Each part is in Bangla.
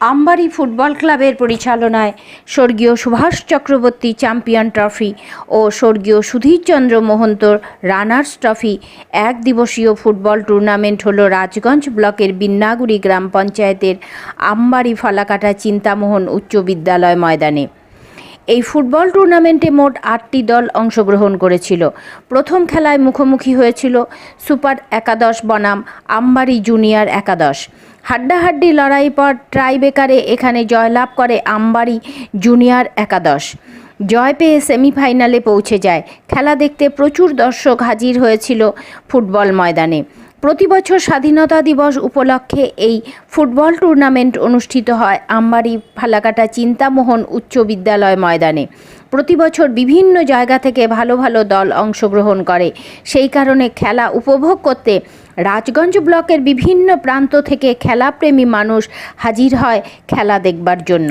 আমবাড়ি ফুটবল ক্লাবের পরিচালনায় স্বর্গীয় সুভাষ চক্রবর্তী চ্যাম্পিয়ন ট্রফি ও স্বর্গীয় সুধীরচন্দ্র মোহন্ত রানার্স ট্রফি, এক দিবসীয় ফুটবল টুর্নামেন্ট হল রাজগঞ্জ ব্লকের বিন্নাগুড়ি গ্রাম পঞ্চায়েতের আমবাড়ি ফলাকাটা চিন্তামোহন উচ্চ বিদ্যালয় ময়দানে। এই ফুটবল টুর্নামেন্টে মোট আটটি দল অংশগ্রহণ করেছিল। প্রথম খেলায় মুখোমুখি হয়েছিল সুপার একাদশ বনাম আম্বারি জুনিয়র একাদশ। হাড্ডাহাড্ডি লড়াই পর ট্রাইবেকারে এখানে জয়লাভ করে আম্বারি জুনিয়র একাদশ। জয় পেয়ে সেমিফাইনালে পৌঁছে যায়। খেলা দেখতে প্রচুর দর্শক হাজির হয়েছিল ফুটবল ময়দানে। প্রতি বছর স্বাধীনতা দিবস উপলক্ষে এই ফুটবল টুর্নামেন্ট অনুষ্ঠিত হয় আম্বারি ফালাকাটা চিন্তামোহন উচ্চ বিদ্যালয় ময়দানে। প্রতি বছর বিভিন্ন জায়গা থেকে ভালো ভালো দল অংশগ্রহণ করে। সেই কারণে খেলা উপভোগ করতে রাজগঞ্জ ব্লকের বিভিন্ন প্রান্ত থেকে খেলাপ্রেমী মানুষ হাজির হয় খেলা দেখবার জন্য।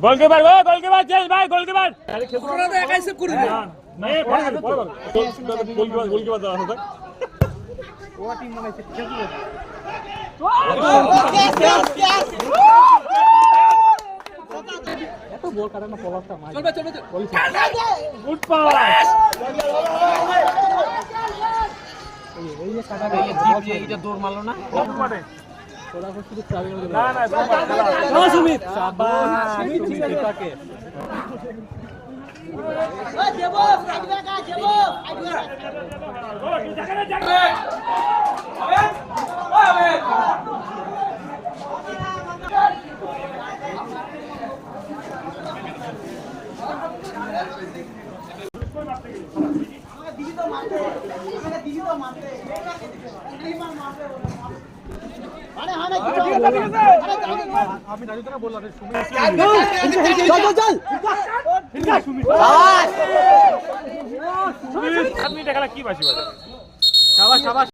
গোলকিপার গো গোলকিপার চেঞ্জ ভাই গোলকিপার ওরা তো একাই সেভ করে দিল না পড়ে গেল পড়ে গেল গোলকিপার গোলকিপার দাও তো ও টিম বানাইছে এত বল কাটে না পলাশটা মার চলবে চলবে গুড পাস এই যে কাটা গেল যে এটা দৌড় মারলো না? পারে না না না সুমিত শাবাশ সুমিত এটাকে আমি রাজু তোরা বললাম সুমিত আপনি দেখালা কি বাসি বাজাবে? সাবাস সাবাস